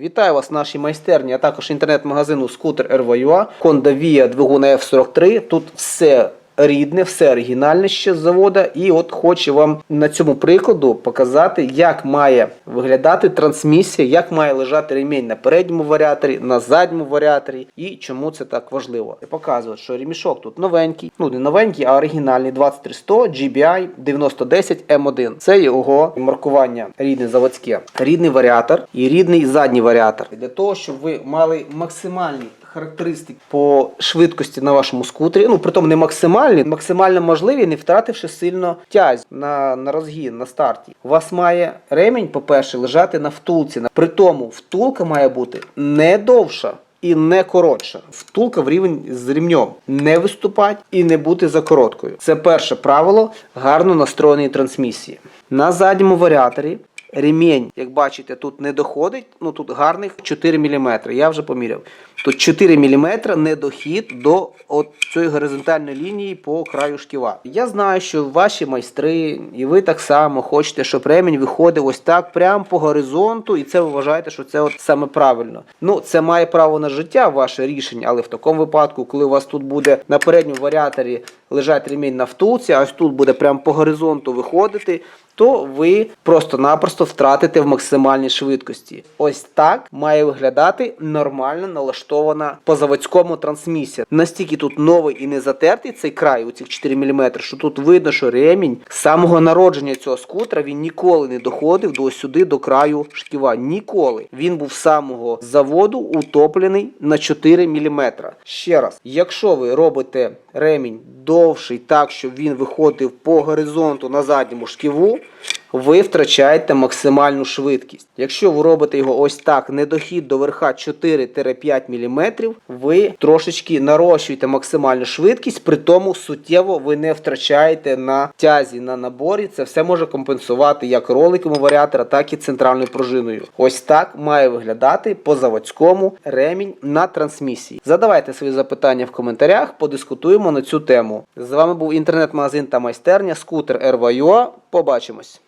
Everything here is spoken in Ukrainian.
Вітаю вас в нашій майстерні, а також інтернет-магазину скутер RVUA, Honda Via двигун F43. Тут все рідне, все оригінальне ще з завода. І от хочу вам на цьому прикладу показати, як має виглядати трансмісія, як має лежати ремінь на передньому варіаторі, на задньому варіаторі і чому це так важливо. Я показую, що ремішок тут новенький, ну не новенький, а оригінальний 23100 GBI 9010 M1. Це його маркування рідне заводське, рідний варіатор і рідний задній варіатор. Для того, щоб ви мали максимальні характеристики по швидкості на вашому скутері, ну притом не максимальні, максимально можливі, не втративши сильно тязь на, на розгін, на старті. У вас має ремінь, по-перше, лежати на втулці. При тому втулка має бути не довша. І не коротша. Втулка в рівень з ремнем. Не виступати і не бути за короткою. Це перше правило гарно настроєної трансмісії. На задньому варіаторі ремінь, як бачите, тут не доходить. Ну тут гарних 4 мм. Я вже поміряв. Тут 4 мм недохід до от цієї горизонтальної лінії по краю шківа. Я знаю, що ваші майстри, і ви так само хочете, щоб ремінь виходив ось так, прямо по горизонту, і це ви вважаєте, що це от саме правильно. Ну, це має право на життя, ваше рішення, але в такому випадку, коли у вас тут буде на передньому варіаторі лежать ремінь на втулці, а ось тут буде прямо по горизонту виходити, то ви просто-напросто втратите в максимальній швидкості. Ось так має виглядати нормально налаштована по заводському трансмісія. Настільки тут новий і не затертий цей край, у цих 4 мм, що тут видно, що ремінь з самого народження цього скутера він ніколи не доходив до сюди, до краю шківа. Ніколи. Він був з самого заводу утоплений на 4 мм. Ще раз, якщо ви робите ремінь довший так, щоб він виходив по горизонту на задньому шківу, ви втрачаєте максимальну швидкість. Якщо ви робите його ось так, недохід до верха 4-5 мм, ви трошечки нарощуєте максимальну швидкість, при тому суттєво ви не втрачаєте на тязі, на наборі. Це все може компенсувати як роликом варіатора, так і центральною пружиною. Ось так має виглядати по заводському ремінь на трансмісії. Задавайте свої запитання в коментарях, подискутуємо на цю тему. З вами був інтернет-магазин та майстерня скутер RVUA. Побачимось!